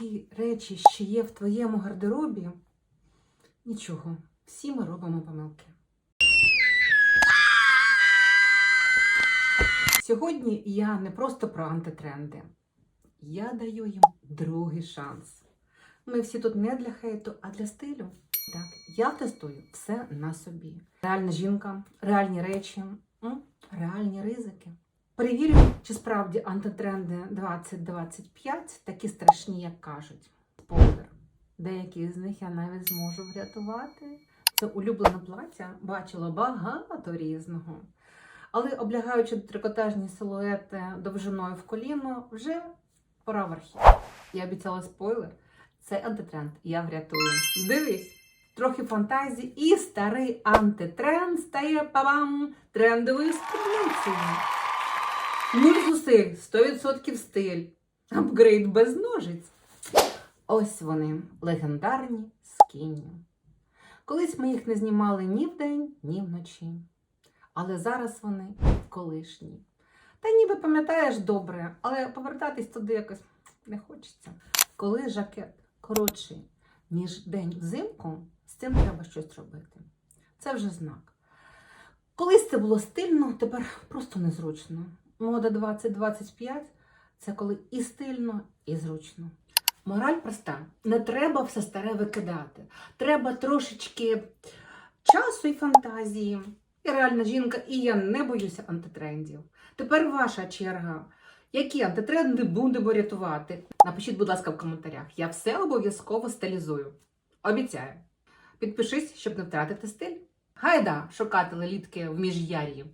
ті речі, що є в твоєму гардеробі, нічого, всі ми робимо помилки. Сьогодні я не просто про антитренди. Я даю їм другий шанс. Ми всі тут не для хейту, а для стилю. Так, я тестую все на собі. Реальна жінка, реальні речі, реальні ризики. Перевірю, чи справді антитренди 2025 такі страшні, як кажуть. Спойлер. Деякі з них я навіть зможу врятувати. Це улюблене плаття, бачила багато різного. Але облягаючи трикотажні силуети довжиною в коліно, вже пора в архів. Я обіцяла спойлер. Це антитренд. Я врятую. Дивись, трохи фантазії, і старий антитренд стає пабам трендовою спідницею. Нуль зусиль, 100% стиль. Апгрейд без ножиць. Ось вони, легендарні скіні. Колись ми їх не знімали ні вдень, ні вночі. Але зараз вони колишні. Та ніби пам'ятаєш добре, але повертатись туди якось не хочеться. Коли жакет коротший, ніж день взимку, з цим треба щось робити. Це вже знак. Колись це було стильно, тепер просто незручно. Мода 2025 це коли і стильно, і зручно. Мораль проста: не треба все старе викидати. Треба трошечки часу і фантазії. І реальна жінка, і я не боюся антитрендів. Тепер ваша черга. Які антитренди будемо рятувати? Напишіть, будь ласка, в коментарях. Я все обов'язково стилізую. Обіцяю. Підпишись, щоб не втратити стиль. Гайда шукати лелітки в міжяр'ї.